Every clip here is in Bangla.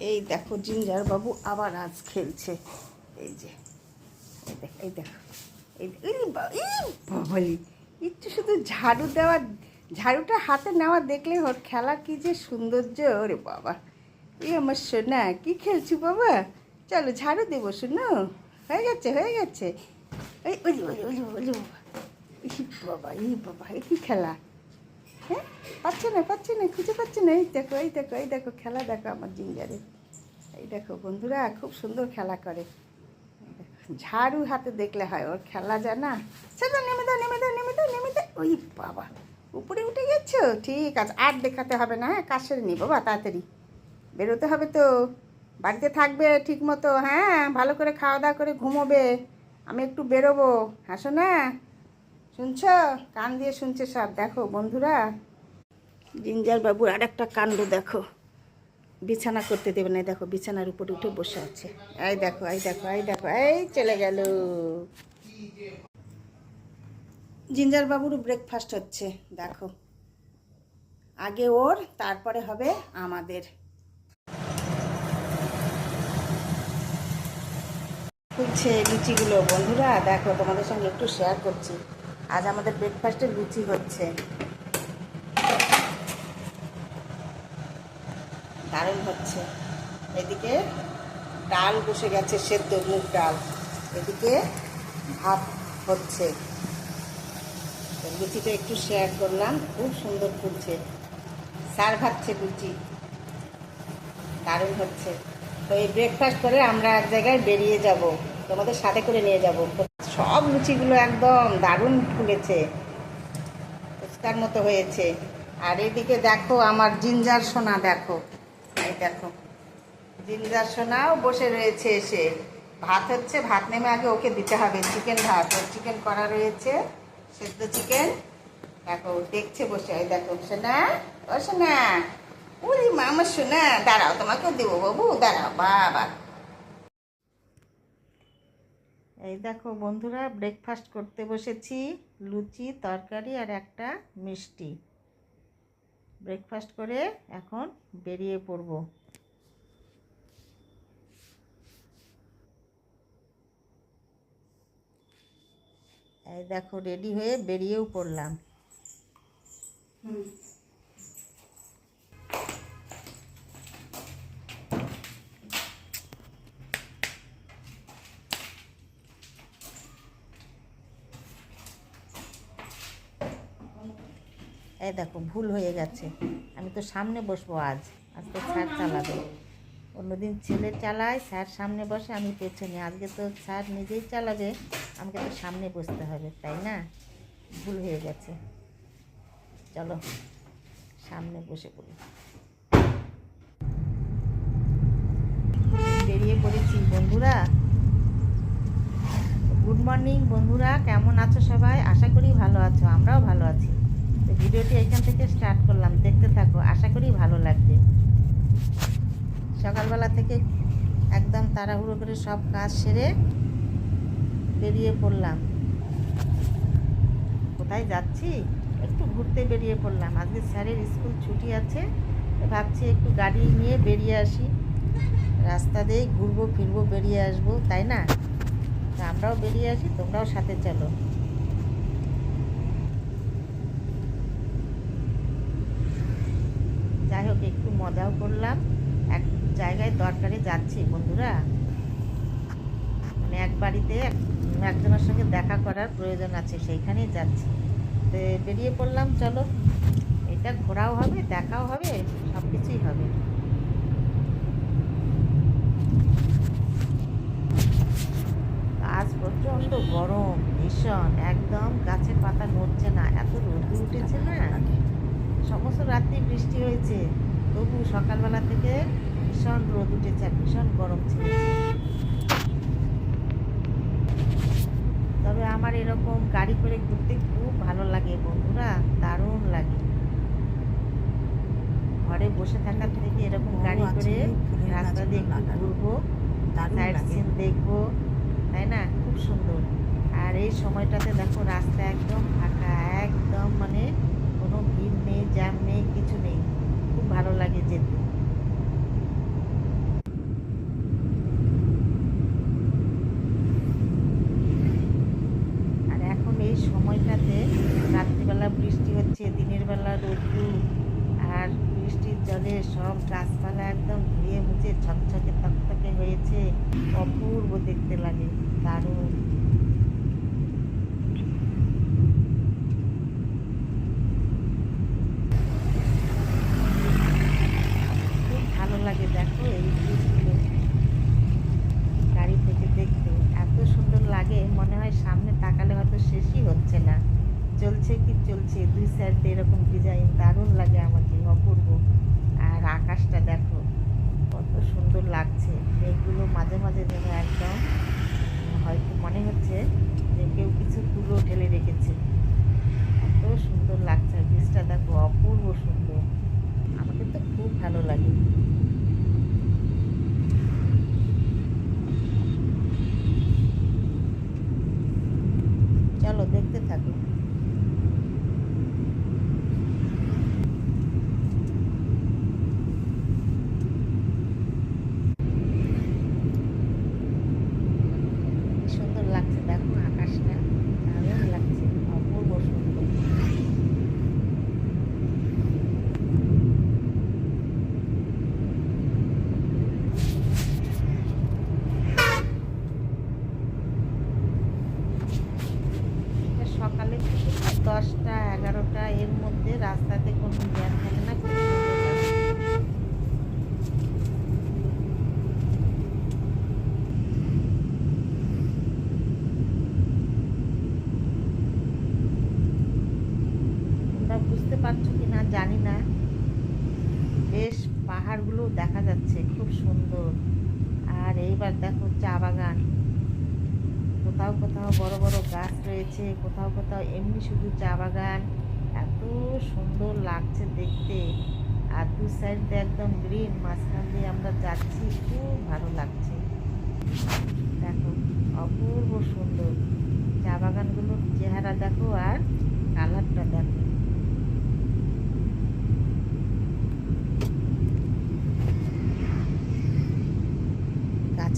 এই দেখো জিঞ্জার বাবু আবার আজ খেলছে। এই যে, এই দেখ, এই দেখো, এই দে- এই বা- এই বাবালি, একটু শুধু ঝাড়ু দেওয়া, ঝাড়ুটা হাতে নেওয়া দেখলে ওর খেলা কি যে সৌন্দর্য, ওরে বাবা। এই আমার সোনা, কি খেলছি বাবা? চলো ঝাড়ু দেবো শোনো হয়ে গেছে হয়ে গেছে। ওই ওই ওই ওই বাবা। এই বাবা এই বাবা কি খেলা? হ্যাঁ? পাচ্ছে না পাচ্ছে না, খুঁজে পাচ্ছে না। এই দেখো এই দেখো এই দেখো, খেলা দেখো আমার জিঞ্জারে। এই দেখো বন্ধুরা, খুব সুন্দর খেলা করে। ঝাড়ু হাতে দেখলে হয়, ওর খেলা জানা। সেটা নেমে দাও নেমে দাও নেমে দাও নেমে দাও। ওই বাবা, উপরে উঠে গেছো? ঠিক আছে, আর দেখাতে হবে না হ্যাঁ? কাজ সেরে নি, বাবা, তাড়াতাড়ি। বেরোতে হবে তো। বাড়িতে থাকবে ঠিক মতো হ্যাঁ? ভালো করে খাওয়া দাওয়া করে ঘুমোবে। আমি একটু বেরোবো। হাসো না? শুনছ? কান দিয়ে শুনছে সব। দেখো, বন্ধুরা। জিঞ্জার বাবুর আর একটা কাণ্ড দেখো। বিছানা করতে দেবে না। দেখো, বিছানার উপরে উঠে বসে আছে। এই দেখো এই দেখো এই দেখো, এই চলে গেল। জিঞ্জার বাবুর ব্রেকফাস্ট হচ্ছে। দেখো। আগে ওর, তারপরে হবে আমাদের। খুলছে লুচিগুলো। বন্ধুরা, দেখো, তোমাদের সঙ্গে একটু শেয়ার করছি। আজ আমাদের ব্রেকফাস্টে লুচি হচ্ছে। দারুণ হচ্ছে। এদিকে ডাল বসে গেছে, সেদ্ধ মুগ ডাল। এদিকে ভাত হচ্ছে। লুচিটা একটু শেয়ার করলাম, খুব সুন্দর ফুলছে। সার ভাবছে লুচি। দারুণ হচ্ছে। তো এই ব্রেকফাস্ট করে আমরা এক জায়গায় বেরিয়ে যাব। তোমাদের সাথে করে নিয়ে যাব। সব লুচিগুলো একদম দারুণ ফুলেছে। ফুচকার মতো হয়েছে। আর এদিকে দেখো আমার জিঞ্জার সোনা দেখো। এই দেখো। জিঞ্জার সোনাও বসে রয়েছে এসে। ভাত হচ্ছে, ভাত নেমে আগে ওকে দিতে হবে। চিকেন ভাত। ওর চিকেন করা রয়েছে। সেদ্ধ চিকেন। দেখো দেখছে বসে। ওই দেখো, সোনা, ও সোনা। উরি মামা সোনা। দাঁড়াও তোমাকে দেবো বাবু। দাঁড়াও, বাবা। এই দেখো বন্ধুরা ব্রেকফাস্ট করতে বসেছি, লুচি, তরকারি আর একটা মিষ্টি। ব্রেকফাস্ট করে এখন বেরিয়ে পড়ব। এই দেখো রেডি হয়ে বেরিয়েও পড়লাম। এই দেখো, ভুল হয়ে গেছে। আমি তো সামনে বসবো আজ। আজ তো স্যার চালাবে। অন্যদিন ছেলে চালায়, স্যার সামনে বসে, আমি পেছনে। আজকে তো স্যার নিজেই চালাবে, আমাকে তো সামনে বসতে হবে, তাই না? ভুল হয়ে গেছে। চলো, সামনে বসে পড়ি। বেরিয়ে পড়েছি, বন্ধুরা। গুড মর্নিং, বন্ধুরা। কেমন আছো সবাই? আশা করি ভালো আছো, আমরাও ভালো আছি। ভিডিওটি এখান থেকে স্টার্ট করলাম। দেখতে থাকো, আশা করি ভালো লাগবে। সকালবেলা থেকে একদম তাড়াহুড়ো করে সব কাজ সেরে বেরিয়ে পড়লাম। কোথায় যাচ্ছি? একটু ঘুরতে বেরিয়ে পড়লাম। আজকে স্যারের স্কুল ছুটি আছে ভাবছি একটু গাড়ি নিয়ে বেরিয়ে আসি। রাস্তা দিয়েই ঘুরবো, ফিরবো, বেরিয়ে আসব, তাই না? আমরাও বেরিয়ে আসি, তোমরাও সাথে চলো। যাই হোক, একটু মজাও করলাম। এক জায়গায় দরকারে যাচ্ছি বন্ধুরা। মানে এক বাড়িতে একজনের সঙ্গে দেখা করার প্রয়োজন আছে, সেইখানেই যাচ্ছি। তো বেরিয়ে পড়লাম, চলো। এটা ঘোরাও হবে, দেখাও হবে সব কিছুই হবে। আজ প্রচণ্ড গরম, ভীষণ, একদম গাছের পাতা নড়ছে না। এত রোদ উঠেছে না। সমস্ত রাত্রি বৃষ্টি হয়েছে। তবু সকালবেলা থেকে ভীষণ রোদ উঠেছে আর ভীষণ গরম ছিল। তবে আমার এরকম গাড়ি করে ঘুরতে খুব ভালো লাগে বন্ধুরা দারুণ লাগে। ঘরে বসে থাকার থেকে এরকম গাড়ি করে রাস্তা দিয়ে ঘুরবো সাইড সিন দেখব তাই না? খুব সুন্দর। আর এই সময়টাতে দেখো রাস্তা একদম ফাঁকা একদম মানে কোনো ভিড় নেই, জ্যাম নেই, কিছু নেই। খুব ভালো লাগে যেতে। আর এখন এই সময়টাতে রাত্রিবেলা বৃষ্টি হচ্ছে, দিনের বেলা রোদ্রু আর বৃষ্টির জলে সব গাছপালা একদম ধুয়ে মুছে ছকছকে তকতকে হয়েছে। অপূর্ব দেখতে লাগে, দারুণ। মাঝে মাঝে যেন একদম, হয়তো মনে হচ্ছে যে কেউ কিছু তুলো ঢেলে রেখেছে। এত সুন্দর লাগছে বীজটা দেখো অপূর্ব সুন্দর। আমাকে তো খুব ভালো লাগে চলো দেখতে থাকো কি সুন্দর লাগছে দেখো আকাশটা দারুণ লাগছে অপূর্ব সুন্দর এটা সকালে থেকে দশটা এগারোটা এর মধ্যে রাস্তাতে কোনো জ্যাম থাকে না খুব সুন্দর লাগে। তোমরা বুঝতে পারছ কি না জানি না বেশ পাহাড়গুলো দেখা যাচ্ছে, খুব সুন্দর। আর এইবার দেখো চা বাগান। কোথাও কোথাও বড় বড় গাছ রয়েছে, কোথাও কোথাও এমনি শুধু চা বাগান। এত সুন্দর লাগছে দেখতে। আর দু সাইড একদম গ্রিন, মাঝখান দিয়ে আমরা যাচ্ছি, খুব ভালো লাগছে। দেখো, অপূর্ব সুন্দর। চা বাগানগুলোর চেহারা দেখো আর কালারটা দেখো।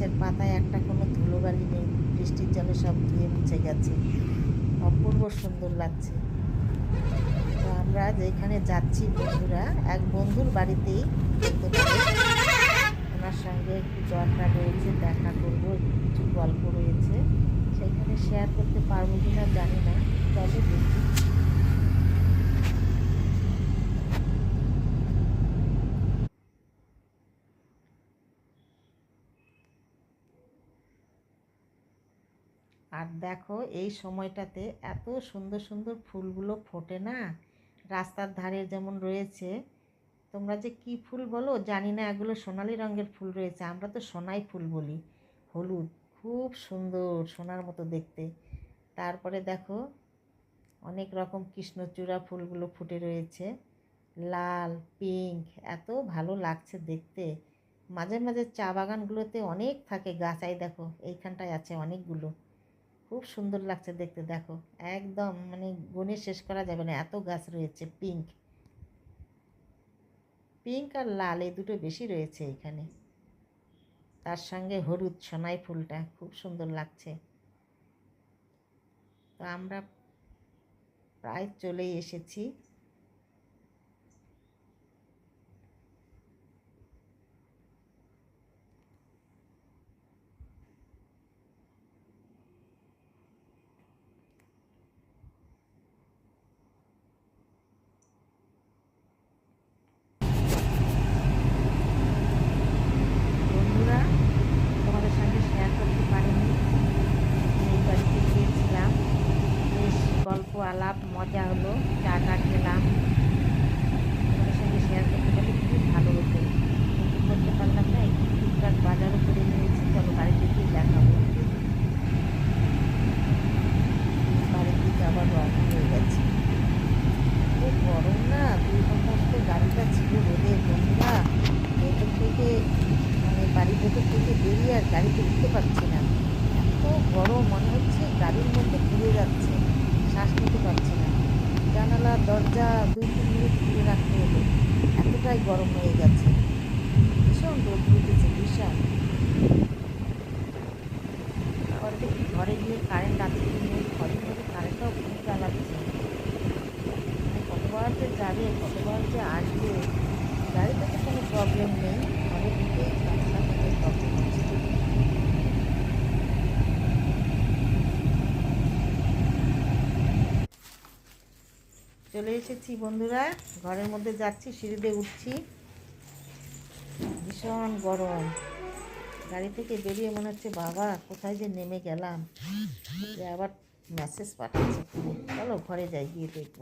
গাছের পাতায় একটা কোনো ধুলোবালি নেই, বৃষ্টির জলে সব ধুয়ে মুছে গেছে। অপূর্ব সুন্দর লাগছে। তো আমরা যেখানে যাচ্ছি বন্ধুরা, এক বন্ধুর বাড়িতেই দেখতে পাবো। ওনার সঙ্গে একটু দরকার রয়েছে, দেখা করব কিছু গল্প রয়েছে। সেখানে শেয়ার করতে পারব কিনা জানি না, তবে দেখি আর দেখো, এই সময়টাতে এত সুন্দর সুন্দর ফুলগুলো ফোটে না? রাস্তার ধারে যেমন রয়েছে, তোমরা যে কি ফুল বলো জানি না, এগুলো সোনালি রঙের ফুল রয়েছে। আমরা তো সোনাই ফুল বলি, হলুদ, খুব সুন্দর সোনার মতো দেখতে। তারপরে দেখো, অনেক রকম কৃষ্ণচূড়া ফুলগুলো ফুটে রয়েছে, লাল, পিঙ্ক, এত ভালো লাগছে দেখতে। মাঝে মাঝে চা বাগানগুলোতে অনেক থাকে, গাছাই দেখো, এইখানটায় আছে অনেকগুলো। খুব সুন্দর লাগছে দেখতে, দেখো। একদম মানে গুনে শেষ করা যাবে না, এত গাছ রয়েছে পিঙ্ক পিঙ্ক আর লাল, এই দুটো বেশি রয়েছে এখানে। তার সঙ্গে হলুদ, সোনাই ফুলটা, খুব সুন্দর লাগছে। তো আমরা প্রায় চলেই এসেছি। ভেতর থেকে বেরিয়ে আর গাড়িতে উঠতে পারছি না। এত গরম মনে হচ্ছে গাড়ির মধ্যে ঘুরে যাচ্ছে, শ্বাস নিতে পারছি না। জানালা দরজা দুই, তিন মিনিট খুলে রাখতে হলো। এতটাই গরম হয়ে গেছে। ভীষণ রোদ উঠেছে, বিশাল। অর্ধেক ঘরে গিয়ে কারেন্ট আছে নেই, ঘরে ঘরে কারেন্টটাও খুব চালাচ্ছে। মানে কতবার যে যাবে, কতবার যে আসবে, গাড়িতে তো কোনো প্রবলেম নেই। ঘরে ঢুকে এসেছি বন্ধুরা। ঘরের মধ্যে যাচ্ছি সিঁড়িতে উঠছি। ভীষণ গরম। গাড়ি থেকে বেরিয়ে মনে হচ্ছে, বাবা, কোথায় যে নেমে গেলাম? যে আবার মেসেজ পাঠাচ্ছে। চলো ঘরে যাই, গিয়ে দেখব।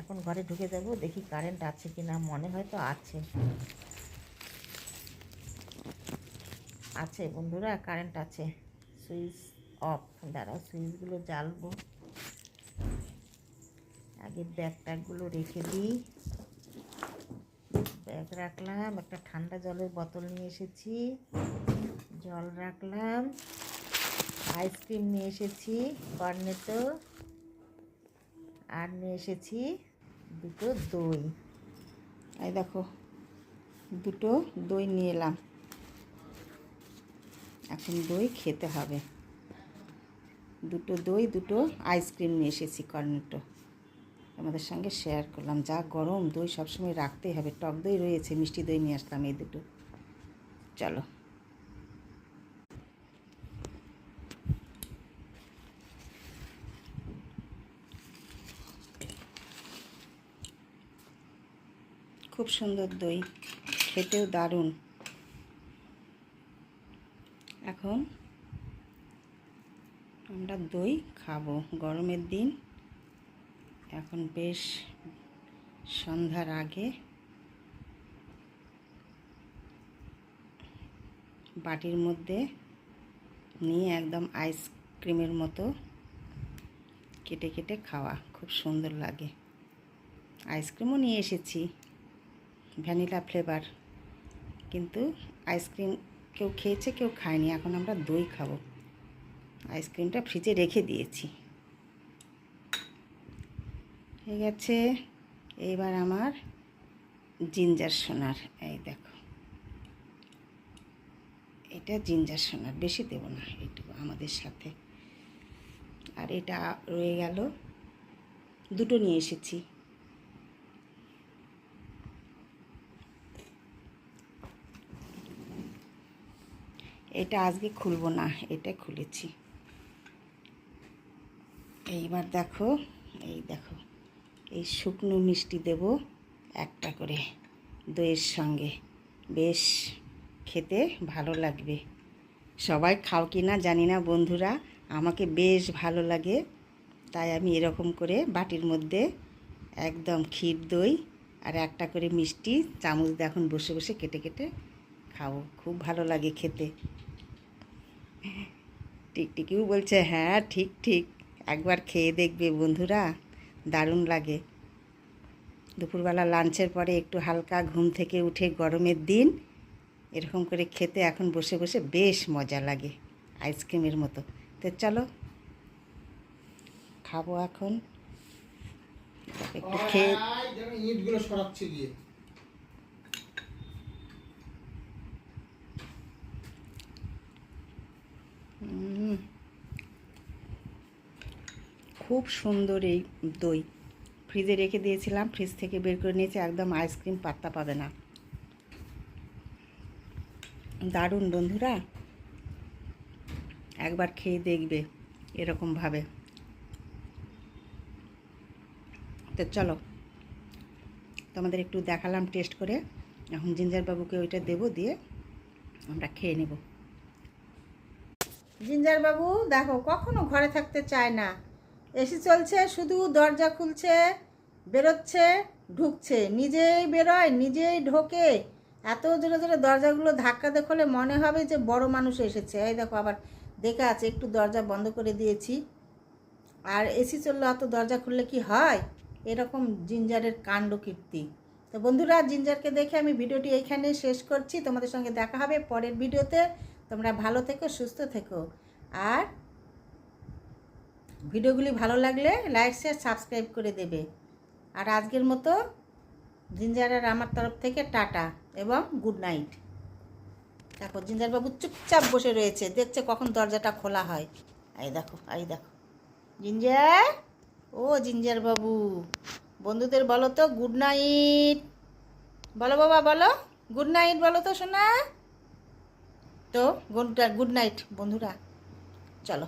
এখন ঘরে ঢুকে যাব, দেখি কারেন্ট আছে কি না মনে হয় তো আছে। আছে বন্ধুরা কারেন্ট আছে। সুইচ অফ দাঁড়াও সুইচগুলো জ্বালবো। আগে ব্যাগ ট্যাগগুলো রেখে দিই। ব্যাগ রাখলাম, একটা ঠান্ডা জলের বোতল নিয়ে এসেছি, জল রাখলাম, আইসক্রিম নিয়ে এসেছি, কর্নেটো, আর নিয়ে এসেছি দুটো দই। এই দেখো, দুটো দই নিয়ে এলাম। এখন দই খেতে হবে। দুটো দই, দুটো আইসক্রিম নিয়ে এসেছি কর্নেটো। আমাদের সঙ্গে শেয়ার করলাম। যা গরম দই সবসময় রাখতেই হবে। টক দই রয়েছে, মিষ্টি দই নিয়ে আসলাম এই দুটো। চলো। খুব সুন্দর দই। খেতেও দারুণ। এখন আমরা দই খাব। গরমের দিন এখন বেশ সন্ধ্যার আগে বাটির মধ্যে নিয়ে একদম আইসক্রিমের মতো কেটে কেটে খাওয়া। খুব সুন্দর লাগে। আইসক্রিমও নিয়ে এসেছি, ভ্যানিলা ফ্লেভার। কিন্তু আইসক্রিম কেউ খেয়েছে, কেউ খায়নি। এখন আমরা দই খাব। আইসক্রিমটা ফ্রিজে রেখে দিয়েছি। ঠিক আছে এইবার আমার জিঞ্জার সোনার, এই দেখো। এটা জিঞ্জার সোনার, বেশি দেব না, এইটুকু আমাদের সাথে। আর এটা রয়ে গেল, দুটো নিয়ে এসেছি। এটা আজকে খুলবো না, এটা খুলেছি। এইবার দেখো, এই দেখো। এই শুকনো মিষ্টি দেব একটা করে দইয়ের সঙ্গে। বেশ খেতে ভালো লাগবে। সবাই খাও কি না জানি না বন্ধুরা, আমাকে বেশ ভালো লাগে। তাই আমি এরকম করে বাটির মধ্যে একদম ক্ষীর দই আর একটা করে মিষ্টি চামচ দিয়ে এখন বসে বসে কেটে কেটে খাব। খুব ভালো লাগে খেতে। টিকটিকিও বলছে হ্যাঁ ঠিক ঠিক। একবার খেয়ে দেখবে বন্ধুরা। দারুণ লাগে। দুপুরবেলা লাঞ্চের পরে একটু হালকা ঘুম থেকে উঠে গরমের দিন এরকম করে খেতে এখন বসে বসে বেশ মজা লাগে আইসক্রিমের মতো। তো চলো খাব এখন। একটু খেয়ে ইটগুলো সরাচ্ছে খুব সুন্দর এই দই। ফ্রিজে রেখে দিয়েছিলাম, ফ্রিজ থেকে বের করে নিয়েছি, একদম আইসক্রিম পাত্তা পাবে না। দারুণ বন্ধুরা। একবার খেয়ে দেখবে এরকমভাবে। তো চলো, তোমাদের একটু দেখালাম, টেস্ট করে। এখন জিঞ্জার বাবুকে ওইটা দেবো, দিয়ে আমরা খেয়ে নেব। জিঞ্জার বাবু দেখো, কখনো ঘরে থাকতে চায় না। এসি চলছে, শুধু দরজা খুলছে, বেরোচ্ছে, ঢুকছে। নিজেই বেরোয়, নিজেই ঢোকে। এত জোরে জোরে দরজাগুলো ধাক্কা দেখলে মনে হবে যে বড় মানুষ এসেছে। এই দেখো, আবার দেখে আছে, একটু দরজা বন্ধ করে দিয়েছি। আর এসি চললে অত দরজা খুললে কি হয়? এরকম জিঞ্জারের কাণ্ড কীর্তি। তো বন্ধুরা, জিঞ্জারকে দেখে আমি ভিডিওটি এইখানে শেষ করছি। তোমাদের সঙ্গে দেখা হবে পরের ভিডিওতে। তোমরা ভালো থেকো, সুস্থ থেকো। আর ভিডিওগুলি ভালো লাগলে লাইক শেয়ার সাবস্ক্রাইব করে দেবে। আর আজকের মতো জিঞ্জারের আমার তরফ থেকে টাটা এবং গুড নাইট দেখো জিঞ্জারবাবু চুপচাপ বসে রয়েছে, দেখছে কখন দরজাটা খোলা হয়। এই দেখো এই দেখো। জিঞ্জার ও জিঞ্জার বাবু বন্ধুদের বলো তো গুড নাইট বলো বাবা, বলো। গুড নাইট বলো তো শোনা তো গুড গুড নাইট বন্ধুরা। চলো।